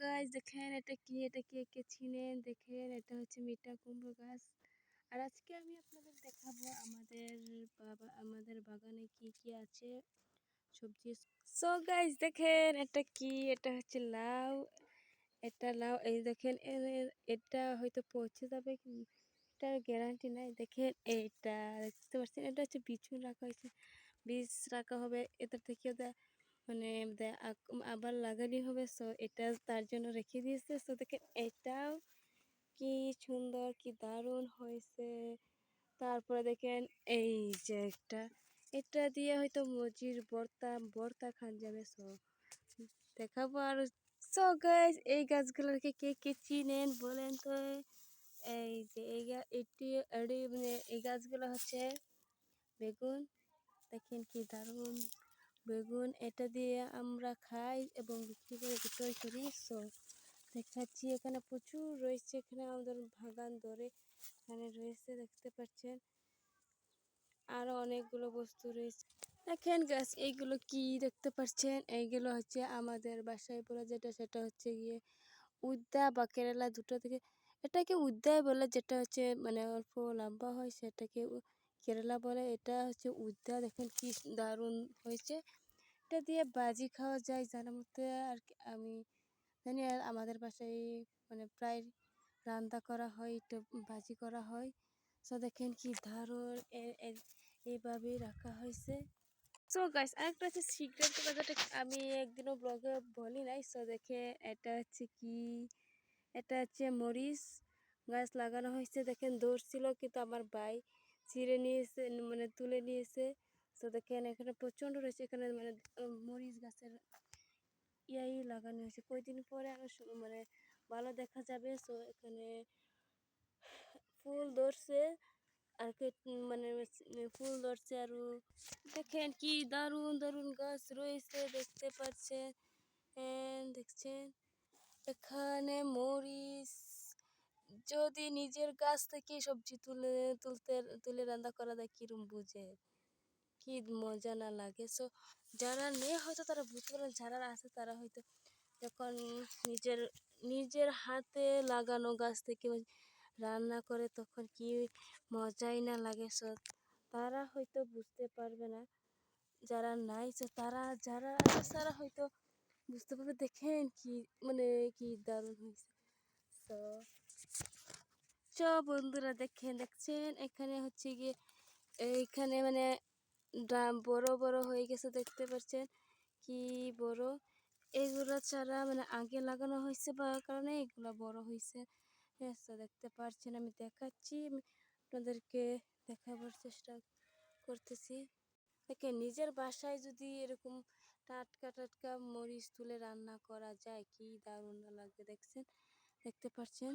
গাছ, দেখেন এটা কি, এটা কে কে চিনেন? দেখেন এটা হচ্ছে মিঠা কুমড়ো গাছ। আর আজকে আমি আপনাদের দেখাবো আমাদের বাবা, আমাদের বাগানে কি কি আছে সবজি। সো গাছ দেখেন এটা কি? এটা হচ্ছে লাউ। এটা লাউ, এই দেখেন এটা হয়তো পৌঁছে যাবে এটার গ্যারান্টি নাই। দেখেন এইটা দেখতে পাচ্ছেন? এটা হচ্ছে বিছুন রাখা হয়েছে। বীজ রাখা হবে। এটা থেকে মানে আবার লাগানি হবে। সো এটা তার জন্য রেখে দিয়েছে। সো দেখেন, এটাও কি সুন্দর, কি দারুণ হয়েছে। তারপরে দেখেন, এই যে একটা, এটা দিয়ে হয়তো মজির বর্তা বর্তা খান যাবে। সো দেখাবো আর। সো গাছ এই গাছগুলোকে কে কে চিনেন বলেন তো? এই যে, এই এটি এটি মানে এই গাছগুলো হচ্ছে বেগুন। দেখেন কি দারুণ। বেগুন এটা দিয়ে আমরা খাই এবং বিক্রি করে বিক্রয় করি। সো দেখাচ্ছি এখানে প্রচুর রয়েছে। এখানে আমাদের বাগান ধরে এখানে রয়েছে, দেখতে পাচ্ছেন। আরও অনেকগুলো বস্তু রয়েছে। দেখেন গাছ এইগুলো কি দেখতে পাচ্ছেন? এইগুলো হচ্ছে আমাদের বাসায় পড়ে যেটা, সেটা হচ্ছে গিয়ে উদ্যা বা কেরালা দুটো থেকে, এটাকে উদ্যায় বলে যেটা হচ্ছে মানে অল্প লম্বা হয়, সেটাকে কেরালা বলে, এটা হচ্ছে উদ্যা দেখেন কি দারুণ হয়েছে। এটা দিয়ে বাজি খাওয়া যায় যার মধ্যে আর আমি জানি আর আমাদের বাসায় মানে প্রায় রান্না করা হয়, এটা বাজি করা হয়। সো দেখেন কি দারুণ এ- এ- রাখা হয়েছে। সো গাইস আরেকটা হচ্ছে সিক্রেট কথা যেটা আমি একদিনও ব্লগে বলি নাই সো দেখে এটা হচ্ছে কি, এটা হচ্ছে মরিচ। গাছ লাগানো হয়েছে, দেখেন ধরছিল কিন্তু আমার ভাই ছিঁড়ে নিয়েছে মানে তুলে নিয়েছে। তো দেখেন এখানে প্রচণ্ড রয়েছে। এখানে মানে মরিচ গাছের ইয়াই লাগানো হয়েছে। কয়দিন পরে আরও সু- মানে ভালো দেখা যাবে। সো এখানে ফুল ধরছে। আর মানে ফুল ধরছে আরও। দেখেন কি দারুণ দারুণ গাছ রয়েছে। দেখতে পাচ্ছেন হ্যাঁ, দেখছেন? এখানে মরিচ যদি নিজের গাছ থেকে সবজি তুলে, তুলতে, তুলে রান্না করা যায় কিরম বুঝে? কি মজা না লাগে? সো যারা নেই হয়তো তারা বুঝতে পারে যারা আছে তারা হয়তো যখন নিজের নিজের হাতে লাগানো গাছ থেকে রান্না করে তখন কি মজাই না লাগে? সো তারা হয়তো বুঝতে পারবে না। যারা নাই সো তারা, যারা আছে তারা হয়তো বুঝতে পারবে, দেখেন কি মানে কি দারুণ হয়েছে। তো চ বন্ধুরা দেখেন দেখছেন? এখানে হচ্ছে গিয়ে, এইখানে মানে বড় বড় হয়ে গেছে দেখতে পাচ্ছেন কি বড়? এগুলো ছাড়া মানে আগে লাগানো হয়েছে বা কারণে এগুলো বড় হয়েছে। হ্যাঁ দেখতে পাচ্ছেন আমি দেখাচ্ছি। আপনাদেরকে দেখাবার চেষ্টা করতেছি। দেখে নিজের বাসায় যদি এরকম টাটকা টাটকা মরিচ তুলে রান্না করা যায়, কি দারুণ লাগবে দেখছেন? দেখতে পাচ্ছেন